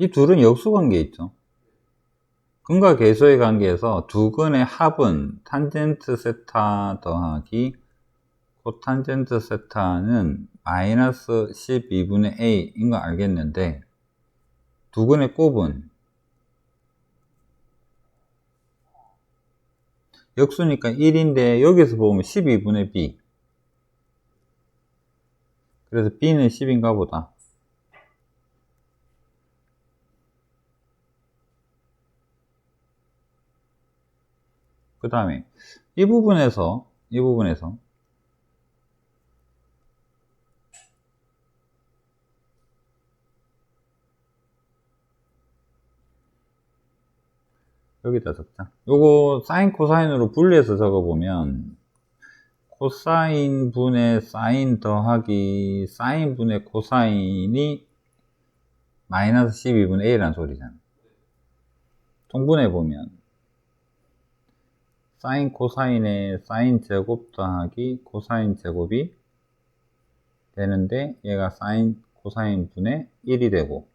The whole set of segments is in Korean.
이 둘은 역수관계 있죠. 근과 계수의 관계에서 두 근의 합은 탄젠트 세타 더하기 코탄젠트 세타는 마이너스 12분의 a인 거 알겠는데 두 근의 곱은 역수니까 1인데 여기서 보면 12분의 b 그래서 b는 10인가 보다 그 다음에 이 부분에서 이 부분에서 여기다 적자 요거 사인 코사인으로 분리해서 적어보면 코사인 분의 사인 더하기 사인 분의 코사인이 마이너스 12분의 1이라는 소리잖아. 통분해보면 사인 코사인의 사인 제곱 더하기 코사인 제곱이 되는데 얘가 사인 코사인 분의 1이 되고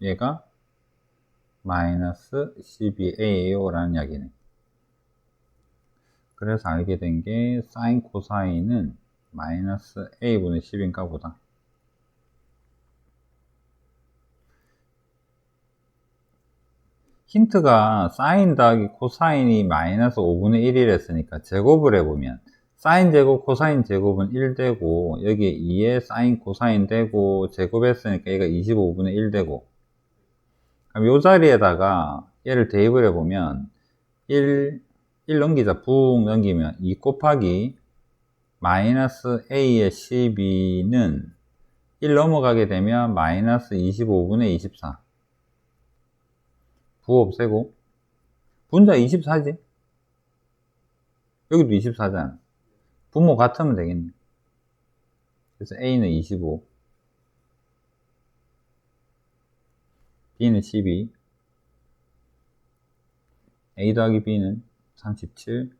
얘가 마이너스 12a요 라는 이야기네. 그래서 알게 된 게 사인 코사인은 마이너스 a분의 10인가 보다 힌트가 사인 더하기 코사인이 마이너스 5분의 1이랬으니까 제곱을 해보면 사인 제곱 코사인 제곱은 1 되고 여기에 2에 사인 코사인 되고 제곱했으니까 얘가 25분의 1 되고. 그럼 요 자리에다가 얘를 대입을 해보면 1, 1 넘기자. 붕 넘기면 2 곱하기 마이너스 a의 12는 1 넘어가게 되면 마이너스 25분의 24 부호 없애고. 분자 24지. 여기도 24잖아. 분모 같으면 되겠네. 그래서 A는 25 B는 12 A 더하기 B는 37